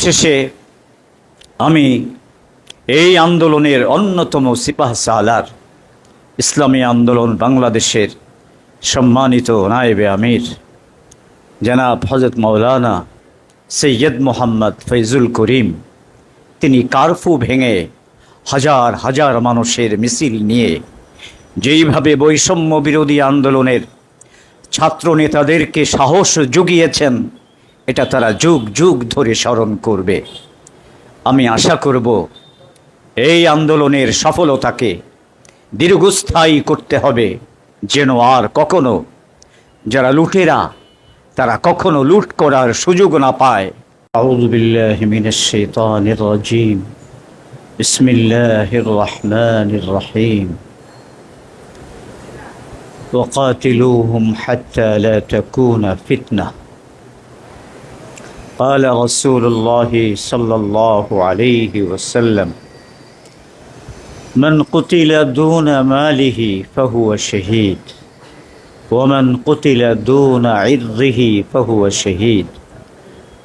সবশেষে আমি এই আন্দোলনের অন্যতম সিপাহ সালার ইসলামী আন্দোলন বাংলাদেশের সম্মানিত নায়েবে আমির, জনাব হজরত মৌলানা সৈয়দ মোহাম্মদ ফৈজুল করিম। তিনি কারফু ভেঙে হাজার হাজার মানুষের মিছিল নিয়ে যেইভাবে বৈষম্য বিরোধী আন্দোলনের ছাত্র নেতাদেরকে সাহস জুগিয়েছেন এটা তারা যুগ যুগ ধরে স্মরণ করবে আমি আশা করব এই আন্দোলনের সফলতাকে দীর্ঘস্থায়ী করতে হবে যেন আর কখনো যারা লুটেরা তারা কখনো লুট করার সুযোগ না পায় আউযু বিল্লাহি মিনাশ শাইতানির রাজিম বিসমিল্লাহির রহমানির রহিম وقاتلوهم حتى لا تكون فتنه قال رسول الله صلى الله عليه وسلم من قتل دون ماله فهو شهيد ومن قتل دون عرضه فهو شهيد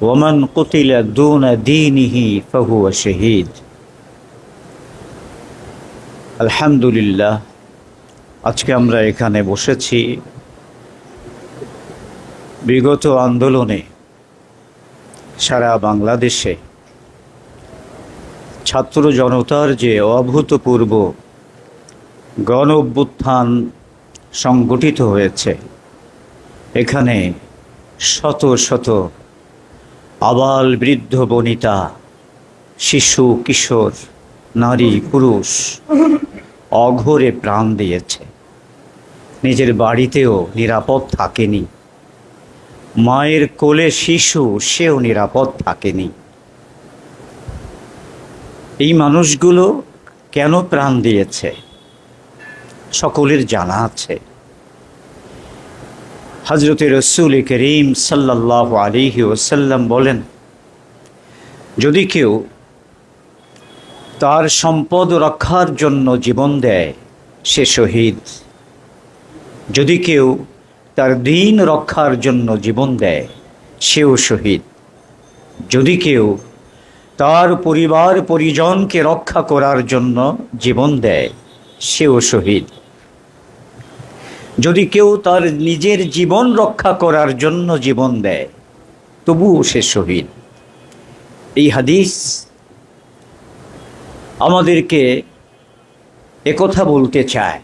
ومن قتل دون دينه فهو شهيد الحمد لله আজকে আমরা এখানে বসেছি বিগত আন্দোলনে সারা বাংলাদেশে। ছাত্র জনতার যে অভূতপূর্ব গণ অভ্যুত্থান সংগঠিত হয়েছে, এখানে শত শত আবাল বৃদ্ধ বনিতা, শিশু, কিশোর, নারী, পুরুষ অঘরে প্রাণ দিয়েছে। নিজের বাড়িতেও নিরাপদ থাকেনি। মায়ের কোলে শিশু, সেও নিরাপদ থাকেনি। এই মানুষগুলো কেন প্রাণ দিয়েছে? সকলের জানা আছে। হজরত রসুল করিম সাল্লাহ আলিহি ওসাল্লাম বলেন, যদি কেউ তার সম্পদ রক্ষার জন্য জীবন দেয়, সে শহীদ। যদি কেউ তার দিন রক্ষার জন্য জীবন দেয়, সেও শহীদ। যদি কেউ তার পরিবার পরিজনকে রক্ষা করার জন্য জীবন দেয়, সেও শহীদ। যদি কেউ তার নিজের জীবন রক্ষা করার জন্য জীবন দেয়, তবুও সে শহীদ। এই হাদিস আমাদেরকে একথা বলতে চায়।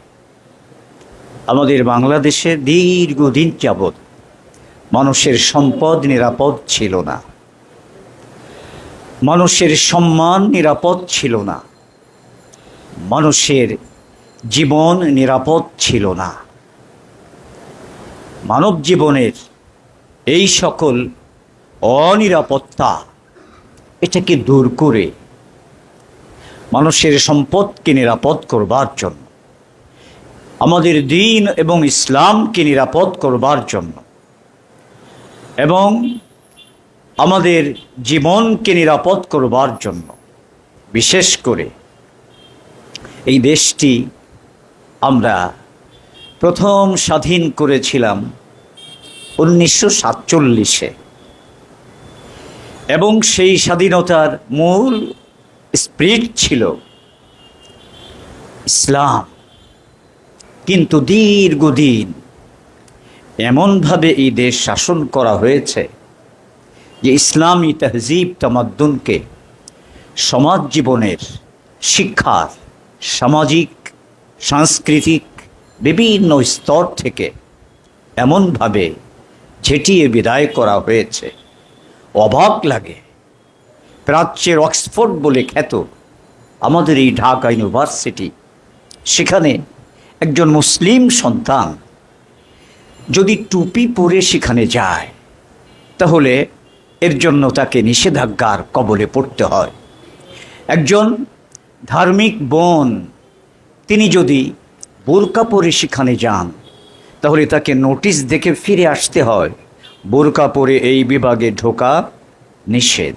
আমাদের বাংলাদেশে দীর্ঘদিন যাবৎ মানুষের সম্পদ নিরাপদ ছিল না। মানুষের সম্মান নিরাপদ ছিল না। মানুষের জীবন নিরাপদ ছিল না। মানব জীবনের এই সকল অনিরাপত্তা এটাকে দূর করে মানুষের সম্পদকে নিরাপদ করবার জন্য আমাদের দিন এবং ইসলামকে নিরাপদ করবার জন্য। এবং আমাদের জীবনকে নিরাপদ করবার জন্য। বিশেষ করে এই দেশটি আমরা প্রথম স্বাধীন করেছিলাম উনিশশো সাতচল্লিশে। এবং সেই স্বাধীনতার মূল স্পিরিট ছিল ইসলাম। কিন্তু দীর্ঘদিন এমনভাবে এই দেশ শাসন করা হয়েছে যে ইসলামী তহজিব তামাদ্দুনকে সমাজ জীবনের শিক্ষার, সামাজিক, সাংস্কৃতিক বিভিন্ন স্তর থেকে এমনভাবে ঝেঁটিয়ে বিদায় করা হয়েছে। অবাক লাগে। প্রাচ্যের অক্সফোর্ড বলে খ্যাত আমাদের এই ঢাকা ইউনিভার্সিটি, সেখানে একজন মুসলিম সন্তান যদি টুপি পরে সেখানে যায়, তাহলে এর জন্য তাকে নিষেধাজ্ঞার কবলে পড়তে হয়। একজন ধার্মিক বোন, তিনি যদি বোরকা পরে সেখানে যান, তাহলে তাকে নোটিশ দেখে ফিরে আসতে হয়, বোরকা পরে এই বিভাগে ঢোকা নিষেধ।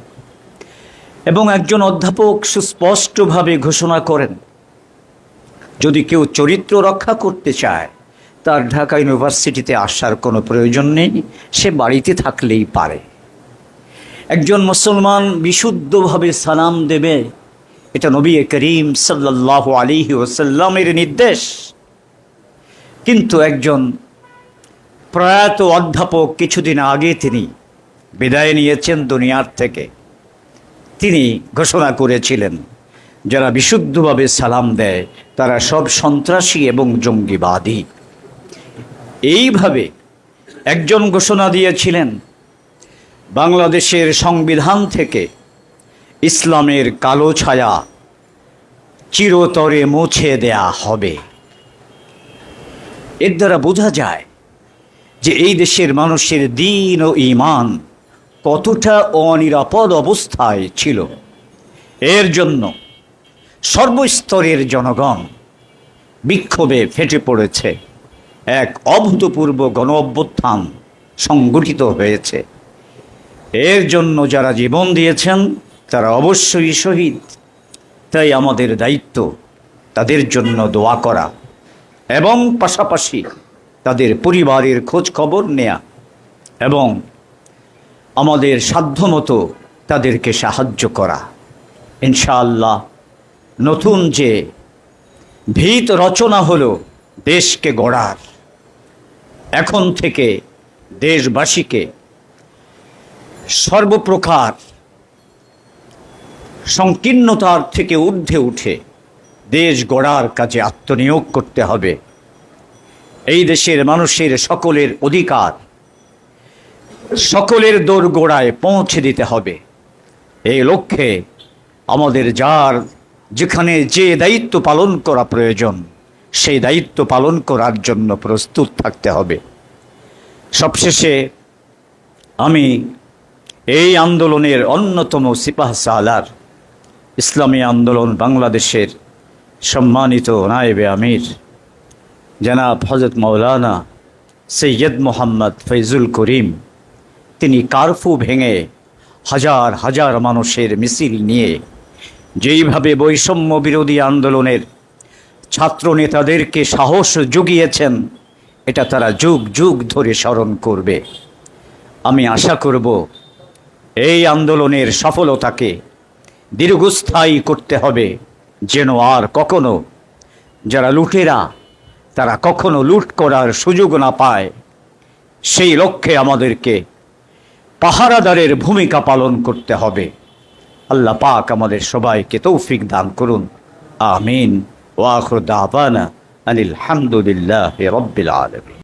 এবং একজন অধ্যাপক সুস্পষ্টভাবে ঘোষণা করেন যদি কেউ চরিত্র রক্ষা করতে চায়, তার ঢাকা ইউনিভার্সিটিতে আসার কোনো প্রয়োজন নেই, সে বাড়িতে থাকলেই পারে। একজন মুসলমান বিশুদ্ধভাবে সালাম দেবে, এটা নবী করিম সাল্লাহ আলী ওসাল্লামের নির্দেশ। কিন্তু একজন প্রয়াত অধ্যাপক কিছুদিন আগে তিনি বিদায় নিয়েছেন দুনিয়ার থেকে। তিনি ঘোষণা করেছিলেন যারা বিশুদ্ধভাবে সালাম দেয়, তারা সব সন্ত্রাসী এবং জঙ্গিবাদী। এইভাবে একজন ঘোষণা দিয়েছিলেন, বাংলাদেশের সংবিধান থেকে ইসলামের কালো ছায়া চিরতরে মুছে দেয়া হবে। এর দ্বারা বোঝা যায় যে এই দেশের মানুষের দিন ও ইমান কতটা অনিরাপদ অবস্থায় ছিল। এর জন্য সর্বস্তরের জনগণ বিক্ষোভে ফেটে পড়েছে। এক অভূতপূর্ব গণ অভ্যুত্থান সংগঠিত হয়েছে। এর জন্য যারা জীবন দিয়েছেন, তারা অবশ্যই শহীদ। তাই আমাদের দায়িত্ব তাদের জন্য দোয়া করা এবং পাশাপাশি তাদের পরিবারের খোঁজ খবর নেয়া এবং আমাদের সাধ্যমতো তাদেরকে সাহায্য করা। ইনশাআল্লাহ নতুন যে ভিত রচনা হলো দেশকে গড়ার, এখন থেকে দেশবাসীকে সর্বপ্রকার সংকীর্ণতার থেকে ঊর্ধ্বে উঠে দেশ গড়ার কাজে আত্মনিয়োগ করতে হবে। এই দেশের মানুষের সকলের অধিকার, সকলের দোরগোড়ায় পৌঁছে দিতে হবে। এই লক্ষ্যে আমাদের যার যেখানে যে দায়িত্ব পালন করা প্রয়োজন, সেই দায়িত্ব পালন করার জন্য প্রস্তুত থাকতে হবে। সবশেষে আমি এই আন্দোলনের অন্যতম সিপাহ সালার ইসলামী আন্দোলন বাংলাদেশের সম্মানিত নায়েবে আমির, জনাব হজরত মৌলানা সৈয়দ মোহাম্মদ ফৈজুল করিম। তিনি কারফু ভেঙে হাজার হাজার মানুষের মিছিল নিয়ে যেইভাবে বৈষম্য বিরোধী আন্দোলনের ছাত্র নেতাদেরকে সাহস জুগিয়েছেন, এটা তারা যুগ যুগ ধরে স্মরণ করবে। আমি আশা করব, এই আন্দোলনের সফলতাকে দীর্ঘস্থায়ী করতে হবে, যেন আর কখনো যারা লুটেরা, তারা কখনো লুট করার সুযোগ না পায়। সেই লক্ষ্যে আমাদেরকে পাহারাদারের ভূমিকা পালন করতে হবে। আল্লাহ পাক আমাদের সবাইকে তৌফিক দান করুন। আমিন। ওয়াখর দাবানা আনিল হামদুলিল্লাহ রব্বিল আলমী